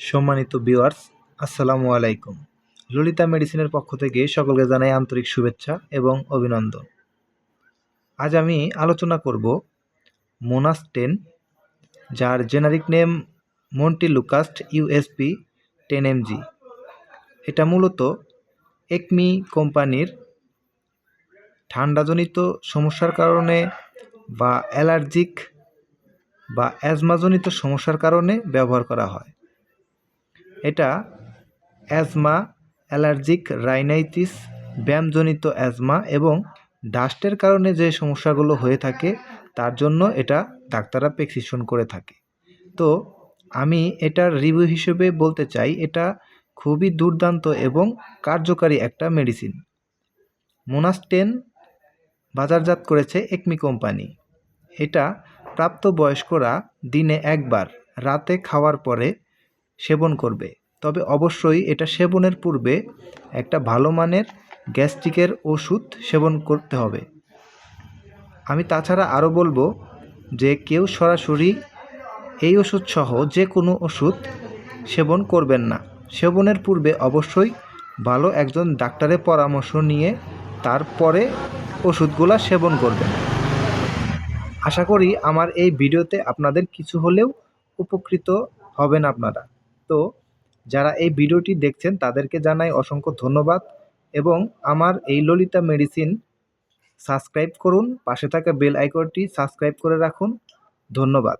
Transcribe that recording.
সম্মানিত ভিউয়ার্স আসসালামু আলাইকুম। ললিতা মেডিসিনের পক্ষ থেকে সকলকে জানাই আন্তরিক শুভেচ্ছা এবং অভিনন্দন। আজ আমি আলোচনা করব মোনাস টেন যার generic name montelukast USP ten mg এটা মূলত একমি কোম্পানির ঠান্ডাজনিত সমস্যার কারণে বা অ্যালার্জিক বা অ্যাজমাজনিত সমস্যার কারণে ব্যবহার করা হয়। এটা অ্যাজমা, অ্যালার্জিক রাইনাইটিস, ব্যায়ামজনিত অ্যাজমা এবং ডাস্টের কারণে যে সমস্যাগুলো হয়ে থাকে, তার জন্য এটা ডাক্তাররা প্রেসক্রিপশন করে থাকে। তো আমি এটার রিভিউ হিসেবে বলতে চাই, এটা খুবই দুর্দান্ত এবং কার্যকারী একটা মেডিসিন। মোনাস্টেন বাজারজাত করেছে একমি কোম্পানি। এটা প্রাপ্তবয়স্করা দিনে একবার রাতে খাওয়ার পরে সেবন করবে। তবে অবশ্যই এটা সেবনের পূর্বে একটা ভালো মানের গ্যাস্ট্রিকের ওষুধ সেবন করতে হবে। আমি তাছাড়া আরও বলব যে কেউ সরাসরি এই ওষুধ সহ যে কোনো ওষুধ সেবন করবেন না। সেবনের পূর্বে অবশ্যই ভালো একজন ডাক্তারের পরামর্শ নিয়ে তারপরে ওষুধগুলা সেবন করবেন। আশা করি আমার এই ভিডিওতে আপনাদের কিছু হলেও উপকৃত হবেন আপনারা। তো যারা এই ভিডিওটি দেখছেন, তাদেরকে জানাই অসংখ্য ধন্যবাদ এবং আমার এই ললিতা মেডিসিন সাবস্ক্রাইব করুন, পাশে থাকা বেল আইকনটি সাবস্ক্রাইব করে রাখুন। ধন্যবাদ।